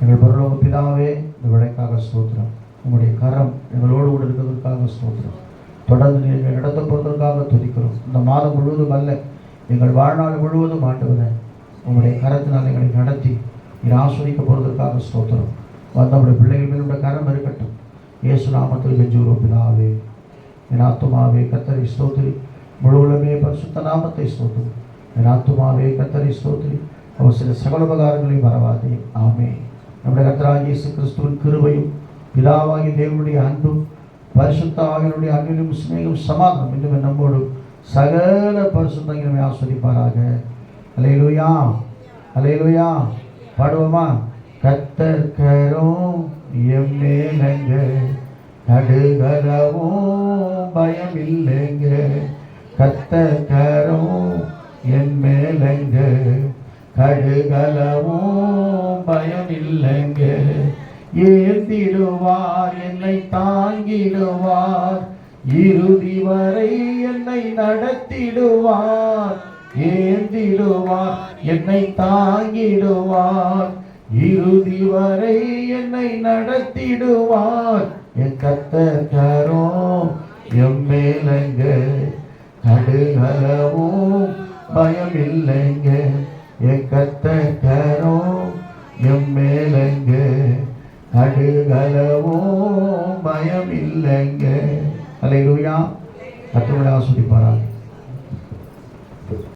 எங்கள் பரலோக பிதாவே இந்த விடைக்காக ஸ்தோத்திரம். உங்களுடைய கரம் எங்களோடு கூட இருக்கிறதுக்காக ஸ்தோத்திரம். தொடர்ந்து நீங்கள் நடத்த போவதற்காக துதிக்கிறோம். இந்த மாதம் முழுவதும் அல்ல எங்கள் வாழ்நாள் முழுவதும் ஆண்டுவதை உங்களுடைய கரத்தினால் எங்களை நடத்தி நீங்கள் ஆஸ்வதிக்க போவதற்காக ஸ்தோத்திரம். வந்து நம்முடைய பிள்ளைகள் மேல் உடைய கரம் இருக்கட்டும். இயேசு நாமத்தில் கெஞ்சுகிறோம் பிதாவே. என் ஆத்துமாவே கத்தரி ஸ்தோத்திரி. முழுவதுமே பரிசுத்த நாமத்தை ஸ்தோத்திரி. என் ஆத்துமாவே கத்தரி ஸ்தோத்திரி. அவர் சில சகலபகாரங்களையும் வரவாதே. ஆமே நம்முடைய கத்தராகிய இயேசு கிறிஸ்துவின் கிருபையும் பிதாவாகிய தேவனுடைய அன்பும் பரிசுத்த ஆகியனுடைய அன்பிலும் சிநேகம் சமாதானம் இன்னும் நம்மோடு சகல பரிசுத்தங்களுமே ஆஸ்வதிப்பாராக. அலையிலுயா அலையிலுயா பாடுவோமா? கத்தர் கரும் எம்மேலங்க நடுகரவும் பயம் இல்லைங்க கத்தர் கரும் என் மேலங்க கடுகலவும் பயம் இல்லைங்க ஏத்திடுவார் என்னை தாங்கிடுவார். இறுதி வரை என்னை நடத்திடுவார். ஏந்திடுவார் என்னை தாங்கிடுவார். இறுதி வரை என்னை நடத்திடுவார். என் கத்தரோ எம் மேலங்க. கடுகளவும் பயம் இல்லைங்க என் கத்த கடுகளவோ பயம் இல்லைங்க அலையிலுயா கத்தோட ஆஸ்வதிப்பாரா